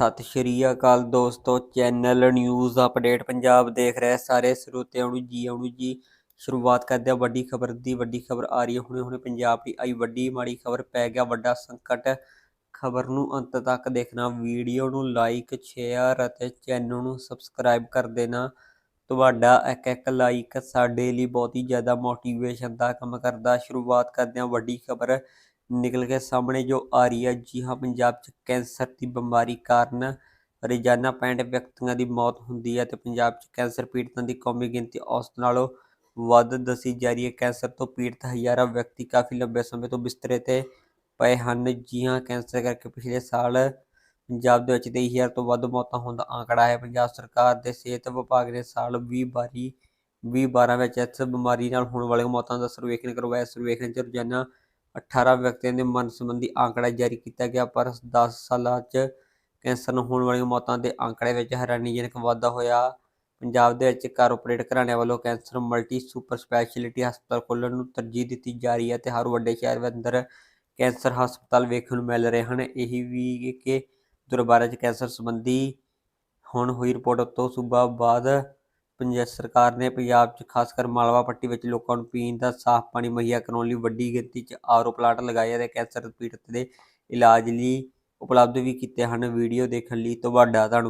ਸਤਿ ਸ਼੍ਰੀ ਅਕਾਲ ਦੋਸਤੋ, channel news update Punjab ਦੇਖ ਰਹੇ ਸਾਰੇ ਸਰੋਤਿਆਂ ਨੂੰ ਜੀ ਆਉਣ ਜੀ। ਸ਼ੁਰੂਆਤ ਕਰਦੇ ਹਾਂ ਵੱਡੀ ਖਬਰ ਦੀ, ਵੱਡੀ ਖਬਰ ਆ ਰਹੀ ਹੈ। ਹੁਣੇ ਹੁਣੇ ਪੰਜਾਬ ਦੀ ਆਈ ਵੱਡੀ ਮਾੜੀ ਖਬਰ ਪੈ ਗਿਆ, ਵੱਡਾ ਸੰਕਟ। ਖਬਰ ਨੂੰ ਅੰਤ ਤੱਕ ਦੇਖਣਾ, ਵੀਡੀਓ ਨੂੰ ਲਾਈਕ ਸ਼ੇਅਰ ਅਤੇ ਚੈਨਲ ਨੂੰ ਸਬਸਕ੍ਰਾਈਬ ਕਰ ਦੇਣਾ। ਤੁਹਾਡਾ ਇੱਕ ਇੱਕ ਲਾਈਕ ਸਾਡੇ ਲਈ ਬਹੁਤ ਹੀ ਜ਼ਿਆਦਾ ਮੋਟੀਵੇਸ਼ਨ ਦਾ ਕੰਮ ਕਰਦਾ। ਸ਼ੁਰੂਆਤ ਕਰਦੇ ਹਾਂ ਵੱਡੀ ਖਬਰ। ਨਿਕਲ ਕੇ ਸਾਹਮਣੇ ਜੋ ਆ ਰਹੀ ਹੈ, ਜੀ ਹਾਂ, ਪੰਜਾਬ 'ਚ ਕੈਂਸਰ ਦੀ ਬਿਮਾਰੀ ਕਾਰਨ ਰੋਜ਼ਾਨਾ 65 ਵਿਅਕਤੀਆਂ ਦੀ ਮੌਤ ਹੁੰਦੀ ਹੈ ਤੇ ਪੰਜਾਬ 'ਚ ਕੈਂਸਰ ਪੀੜਤਾਂ ਦੀ ਕੌਮੀ ਗਿਣਤੀ ਔਸਤ ਨਾਲੋਂ ਵੱਧ ਦੱਸੀ ਜਾ ਰਹੀ ਹੈ। ਕੈਂਸਰ ਤੋਂ ਪੀੜਤ ਹਜ਼ਾਰਾਂ ਵਿਅਕਤੀ ਕਾਫੀ ਲੰਬੇ ਸਮੇਂ ਤੋਂ ਬਿਸਤਰੇ ਤੇ ਪਏ ਹਨ। ਜੀ ਹਾਂ, ਕੈਂਸਰ ਕਰਕੇ ਪਿਛਲੇ ਸਾਲ ਪੰਜਾਬ ਦੇ ਵਿੱਚ 23000 ਤੋਂ ਵੱਧ ਮੌਤਾਂ ਹੋਣ ਦਾ ਆંકੜਾ ਹੈ। ਪੰਜਾਬ ਸਰਕਾਰ ਦੇ ਸਿਹਤ ਵਿਭਾਗ ਨੇ ਸਾਲ 2022 2012 ਵਿੱਚ ਇਸ ਬਿਮਾਰੀ ਨਾਲ ਹੋਣ ਵਾਲੀਆਂ ਮੌਤਾਂ ਦਾ ਸਰਵੇਖਣ ਕਰਵਾਇਆ। ਸਰਵੇਖਣ 'ਚ ਰੋਜ਼ਾਨਾ 18 ਵਿਅਕਤੀਆਂ ਦੇ ਮਰਨ ਸੰਬੰਧੀ ਆંકੜਾ ਜਾਰੀ ਕੀਤਾ ਗਿਆ, ਪਰ 10 ਸਾਲਾਂ 'ਚ ਕੈਂਸਰ ਨਾਲ ਹੋਣ ਵਾਲੀਆਂ ਮੌਤਾਂ ਦੇ ਆંકੜੇ ਵਿੱਚ ਹੈਰਾਨੀਜਨਕ ਵਾਧਾ ਹੋਇਆ। ਪੰਜਾਬ ਦੇ ਵਿੱਚ ਕਾਰਪੋਰੇਟ ਘਰਾਣਿਆਂ ਵੱਲੋਂ ਕੈਂਸਰ ਮਲਟੀ ਸੁਪਰ ਸਪੈਸ਼ਲਿਟੀ ਹਸਪਤਾਲ ਖੋਲ੍ਹਣ ਨੂੰ ਤਰਜੀਹ ਦਿੱਤੀ ਜਾ ਰਹੀ ਹੈ ਤੇ ਹਰ ਵੱਡੇ ਸ਼ਹਿਰ ਦੇ ਅੰਦਰ ਕੈਂਸਰ ਹਸਪਤਾਲ ਵੇਖਣ ਨੂੰ ਮਿਲ ਰਹੇ ਹਨ। ਇਹ ਵੀ ਕਿ ਦੁਰਬਾਰਾ 'ਚ ਕੈਂਸਰ ਸੰਬੰਧੀ ਹੁਣ ਹੋਈ ਰਿਪੋਰਟ ਤੋਂ ਸੂਬਾ ਬਾਅਦ ਪੰਜਾਬ ਸਰਕਾਰ ਨੇ ਪੰਜਾਬ 'ਚ ਖਾਸ ਕਰ ਮਾਲਵਾ ਪੱਟੀ ਵਿੱਚ ਲੋਕਾਂ ਨੂੰ ਪੀਣ ਦਾ ਸਾਫ਼ ਪਾਣੀ ਮੁਹੱਈਆ ਕਰਾਉਣ ਲਈ ਵੱਡੀ ਗਿਣਤੀ 'ਚ ਆਰਓ ਪਲਾਂਟ ਲਗਾਏ ਅਤੇ ਕੈਂਸਰ ਪੀੜਤ ਦੇ ਇਲਾਜ ਲਈ ਉਪਲਬਧ ਵੀ ਕੀਤੇ ਹਨ। ਵੀਡੀਓ ਦੇਖਣ ਲਈ ਤੁਹਾਡਾ ਧੰਨਵਾਦ।